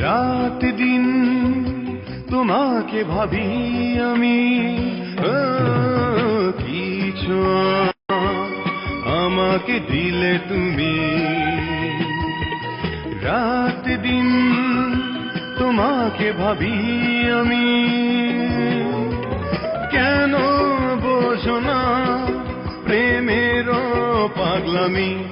রাত দিন তোমাকে ভাবি আমি। কিছু আমাকে দিলে তুমি। রাত দিন তোমাকে ভাবি আমি। কেন বোঝো না প্রেমের পাগলামি।